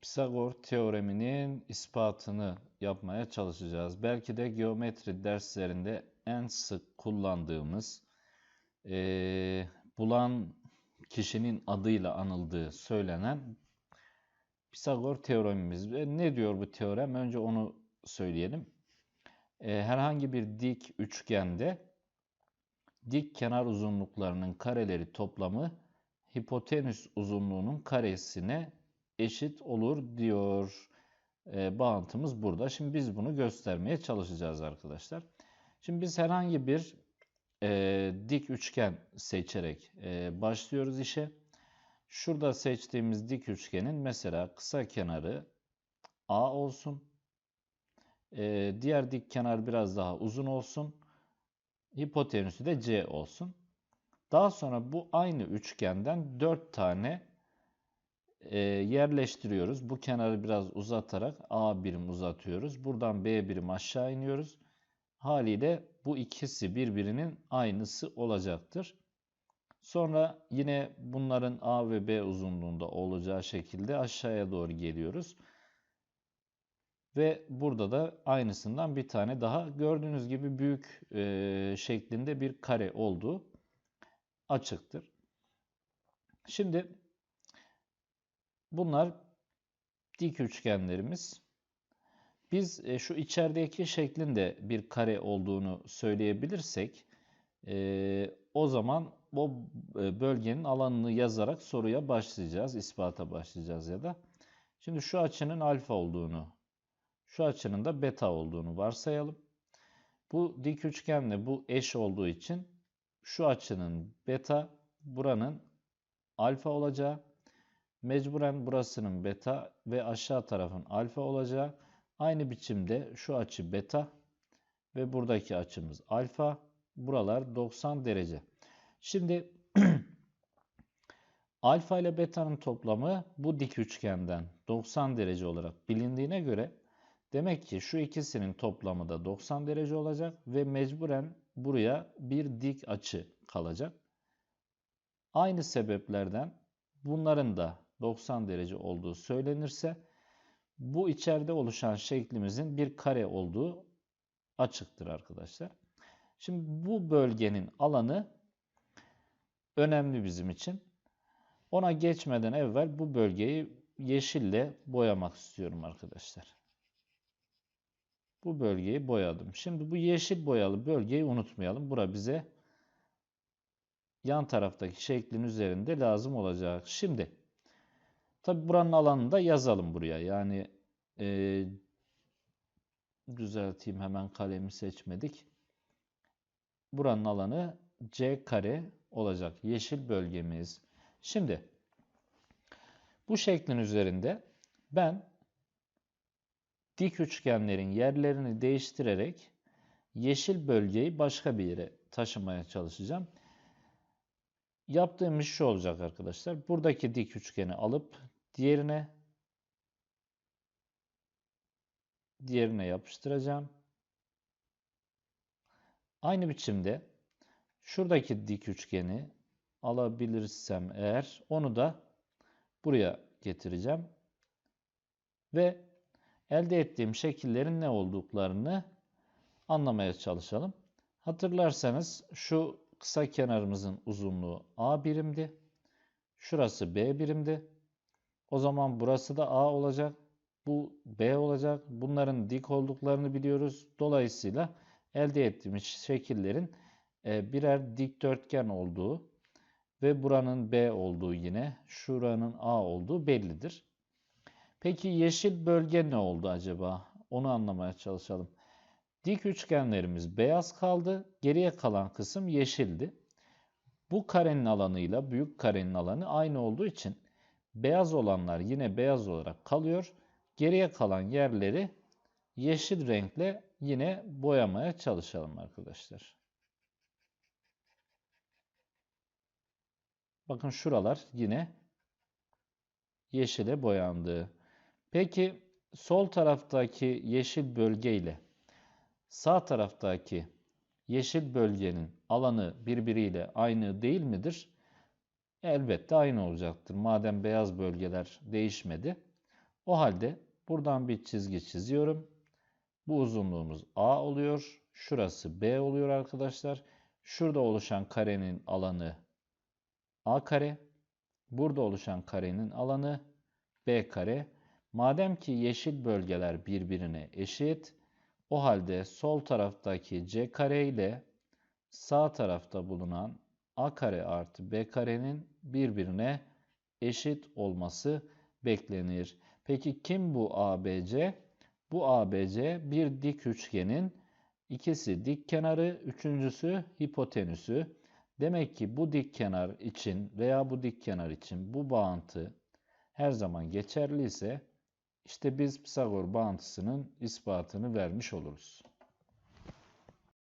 Pisagor teoreminin ispatını yapmaya çalışacağız. Belki de geometri derslerinde en sık kullandığımız, e, bulan kişinin adıyla anıldığı söylenen Pisagor teoremimiz. Ve ne diyor bu teorem? Önce onu söyleyelim. E, herhangi bir dik üçgende dik kenar uzunluklarının kareleri toplamı hipotenüs uzunluğunun karesine eşit olur diyor. E, bağıntımız burada. Şimdi biz bunu göstermeye çalışacağız arkadaşlar. Şimdi biz herhangi bir e, dik üçgen seçerek e, başlıyoruz işe. Şurada seçtiğimiz dik üçgenin mesela kısa kenarı A olsun. E, diğer dik kenar biraz daha uzun olsun. Hipotenüsü de C olsun. Daha sonra bu aynı üçgenden 4 tane e, yerleştiriyoruz. Bu kenarı biraz uzatarak A birim uzatıyoruz. Buradan B birim aşağı iniyoruz. Haliyle bu ikisi birbirinin aynısı olacaktır. Sonra yine bunların A ve B uzunluğunda olacağı şekilde aşağıya doğru geliyoruz. Ve burada da aynısından bir tane daha gördüğünüz gibi büyük e, şeklinde bir kare olduğu açıktır. Şimdi bunlar dik üçgenlerimiz. Biz e, şu içerideki şeklin de bir kare olduğunu söyleyebilirsek e, o zaman o e, bölgenin alanını yazarak soruya başlayacağız, ispata başlayacağız ya da. Şimdi şu açının alfa olduğunu, şu açının da beta olduğunu varsayalım. Bu dik üçgenle bu eş olduğu için şu açının beta, buranın alfa olacağı, mecburen burasının beta ve aşağı tarafın alfa olacağı, aynı biçimde şu açı beta ve buradaki açımız alfa, buralar 90 derece. Şimdi alfa ile beta'nın toplamı bu dik üçgenden 90 derece olarak bilindiğine göre demek ki şu ikisinin toplamı da 90 derece olacak ve mecburen buraya bir dik açı kalacak. Aynı sebeplerden bunların da 90 derece olduğu söylenirse bu içeride oluşan şeklimizin bir kare olduğu açıktır arkadaşlar. Şimdi bu bölgenin alanı önemli bizim için. Ona geçmeden evvel bu bölgeyi yeşille boyamak istiyorum arkadaşlar. Bu bölgeyi boyadım. Şimdi bu yeşil boyalı bölgeyi unutmayalım. Bura bize yan taraftaki şeklin üzerinde lazım olacak. Şimdi tabi buranın alanını da yazalım buraya. Yani e, düzelteyim hemen kalemi seçmedik. Buranın alanı C kare olacak. Yeşil bölgemiz. Şimdi bu şeklin üzerinde ben dik üçgenlerin yerlerini değiştirerek yeşil bölgeyi başka bir yere taşımaya çalışacağım. Yaptığım iş şu olacak arkadaşlar. Buradaki dik üçgeni alıp diğerine diğerine yapıştıracağım. Aynı biçimde şuradaki dik üçgeni alabilirsem eğer onu da buraya getireceğim. Ve elde ettiğim şekillerin ne olduklarını anlamaya çalışalım. Hatırlarsanız şu kısa kenarımızın uzunluğu A birimdi. Şurası B birimdi. O zaman burası da A olacak. Bu B olacak. Bunların dik olduklarını biliyoruz. Dolayısıyla elde ettiğimiz şekillerin e, birer dikdörtgen olduğu ve buranın B olduğu yine şuranın A olduğu bellidir. Peki yeşil bölge ne oldu acaba? Onu anlamaya çalışalım. Dik üçgenlerimiz beyaz kaldı. Geriye kalan kısım yeşildi. Bu karenin alanıyla büyük karenin alanı aynı olduğu için beyaz olanlar yine beyaz olarak kalıyor. Geriye kalan yerleri yeşil renkle yine boyamaya çalışalım arkadaşlar. Bakın şuralar yine yeşile boyandı. Peki sol taraftaki yeşil bölge ile sağ taraftaki yeşil bölgenin alanı birbiriyle aynı değil midir? Elbette aynı olacaktır. Madem beyaz bölgeler değişmedi. O halde buradan bir çizgi çiziyorum. Bu uzunluğumuz A oluyor. Şurası B oluyor arkadaşlar. Şurada oluşan karenin alanı A kare. Burada oluşan karenin alanı B kare. Madem ki yeşil bölgeler birbirine eşit, o halde sol taraftaki C kare ile sağ tarafta bulunan A kare artı B karenin birbirine eşit olması beklenir. Peki kim bu ABC? Bu ABC bir dik üçgenin ikisi dik kenarı, üçüncüsü hipotenüsü. Demek ki bu dik kenar için veya bu dik kenar için bu bağıntı her zaman geçerli ise işte biz Pisagor bağıntısının ispatını vermiş oluruz.